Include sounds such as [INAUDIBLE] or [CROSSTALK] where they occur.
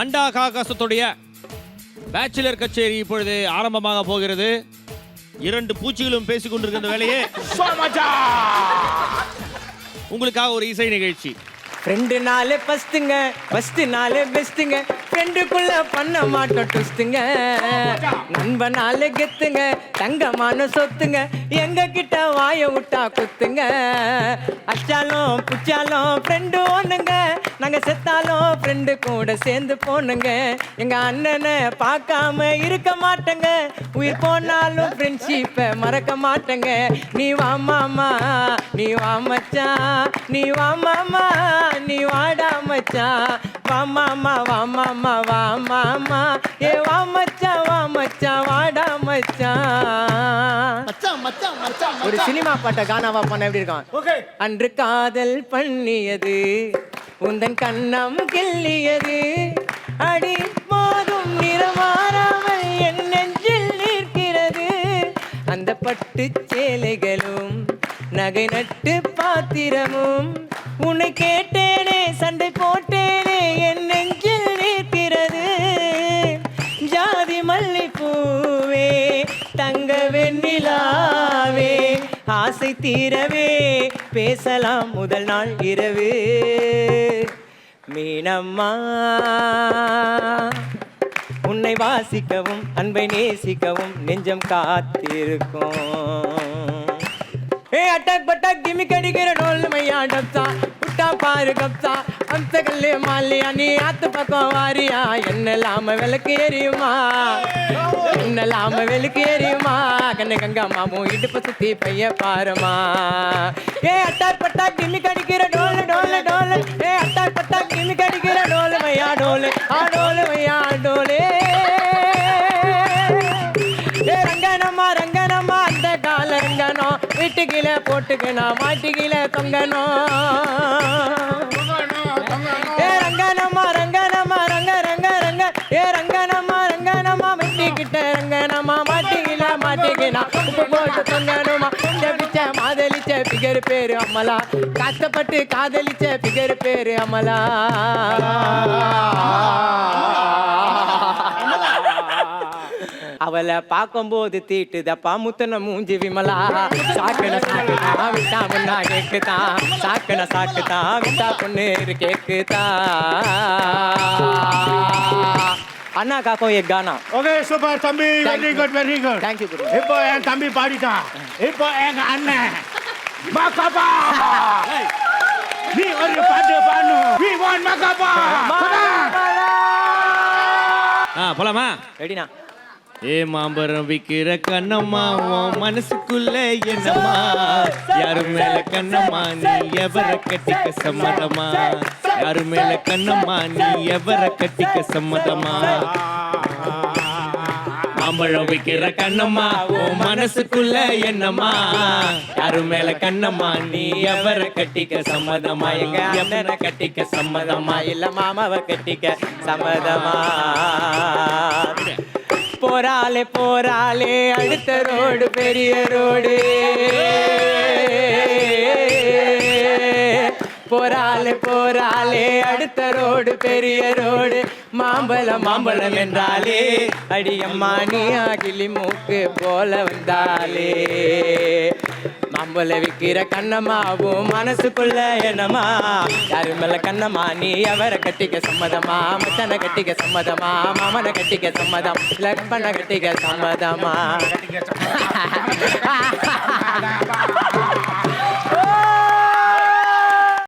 அண்டா காகாசத்துடைய பேச்சுலர் கச்சேரி இப்பொழுது ஆரம்பமாக போகிறது. இரண்டு பூச்சிகளும் பேசிக் கொண்டிருக்கிற வேலையே உங்களுக்காக ஒரு இசை நிகழ்ச்சி. ஃப்ரெண்டு நாளே ஃபஸ்ட்டுங்க ஃபஸ்ட்டு நாளே பெஸ்ட்டுங்க ஃப்ரெண்டுக்குள்ள பண்ண மாட்டோம் ட்விஸ்ட்டுங்க நண்பனாலே கெத்துங்க தங்கமான சொத்துங்க. எங்க கிட்ட வாய விட்டா குத்துங்க. அச்சாலும் புச்சாலும் ஃப்ரெண்டு ஒண்ணுங்க. நாங்க செத்தாலும் ஃப்ரெண்டு கூட சேர்ந்து போனுங்க எங்க அண்ணனை பார்க்காம இருக்க மாட்டேங்க. உயிர் போனாலும் ஃப்ரெண்ட்ஷிப்பை மறக்க மாட்டேங்க. நீ வா மாமா நீ வா மச்சா நீ வா மாமா. நீ வாடா மச்சான் வா மாமா வா மாமா வா மாமா. ஏ வா மச்சான் வா மச்சான் வாடா மச்சான் ஒரு சினிமா பாட்டை கானாவா பண்ண எப்படி இருக்கான் அன்று காதல் பண்ணியது உந்தன் கண்ணம் கிள்ளியது. அடி போதும் நிறமாறாமல் என் நெஞ்சில் நிற்கிறது. அந்த பட்டு சேலைகளும் நகை நட்டு பாத்திரமும் உன்னை கேட்டேனே சண்டை போட்டேனே என் நெஞ்சில் நிற்கிறது ஜாதி மல்லி பூவே தங்க வெண்ணிலாவே ஆசை தீரவே பேசலாம் முதல் நாள் இரவு. மீனம்மா உன்னை வாசிக்கவும் அன்பை நேசிக்கவும் நெஞ்சம் காத்திருக்கும். ஏ அட்டாக் பட்டாக் கிமி கடிக்கிற டோல் மையா டப்சா பாரு கப்தா. அம்ச கல்லு மாலியா நீ ஆத்து பக்கம் வாரியா? என்னலாம விளக்கு எரியுமா? என்னலாம விளக்கு எரியுமா? கண்ணு கங்கா மாமும் இடுப்பு சுத்தி பைய பாருமா. ஏ அட்டா பட்டா கிமி கடிக்கிற டோல் டோல் டோல். ஏ அட்டா பட்டா கிமி கடிக்கிற ரங்கனம் வீட்டுக்கில நான் மாட்டிக்கில தொங்கணும் ஏ ரங்கனம்மா ரங்கனம்மா ரங்க ரங்க ரங்க. ஏ ரங்கனம்மா ரங்கனம்மா வெட்டிக்கிட்ட ரங்கனம்மா மாட்டிக்கில மாட்டிக்கினா உப்பு போட்டு தொங்கணுமா இந்த பிச்சை மாதலிச்ச பிகர் பேரு அம்மலா. கஷ்டப்பட்டு காதலிச்ச பிகர் பேரு அம்மலா. அவளை பார்க்கும்போது தீட்டுதப்பா முத்தன மூஞ்சி விமலா. சாக்கன சாக்குதா விட்டா முன்னா கேக்குதா. சாக்கன சாக்குதா விட்டா பொண்ணு கேக்குதா. அண்ணா காக்கும் எக் கானா. ஓகே சூப்பர் தம்பி Thank very you. Good very good thank you குரு. இப்போ என் தம்பி பாடிட்டான். இப்போ எங்க அண்ணன். மக்காபா நீ ஒரு பாட்டு பாடு. வி வாண்ட் மக்காபா ஆ போலாமா? ரெடினா ஏ மாம்பரம் விக்கிற கண்ணம்மா உன் மனசுக்குள்ள என்னம்மா? யாரு மேல கண்ணம்மா நீ எவர கட்டிக்க சம்மதமா? யாரு மேல கண்ணம்மா நீ எவர கட்டிக்க சம்மதமா? மாம்பழம் விக்கிற கண்ணம்மா உன் மனசுக்குள்ள என்னம்மா? யாரு மேல கண்ணம்மா நீ எவர கட்டிக்க சம்மதமா? எங்க அண்ணனை கட்டிக்க சம்மதமா? இல்ல மாமாவை கட்டிக்க சம்மதமா? போறாளே போறாளே அடுத்த ரோடு பெரிய ரோடு. போறாளே போறாளே அடுத்த ரோடு பெரிய ரோடு. மாம்பழம் மாம்பழம் என்றாலே அடியம்மா நீ அகிலி மூக்கு போல வந்தாலே. மாம்பழம் விற்கிற கண்ணம்மாவும் மனசுக்குள்ள என்னம்மா? யாரு மேல கண்ணம்மா? நீ அவரை கட்டிக்க சம்மதமா? மச்சனை கட்டிக்க சம்மதமா? மாமனை கட்டிக்க சம்மதம்? லக்பனை கட்டிக்க சம்மதமா? [LAUGHS]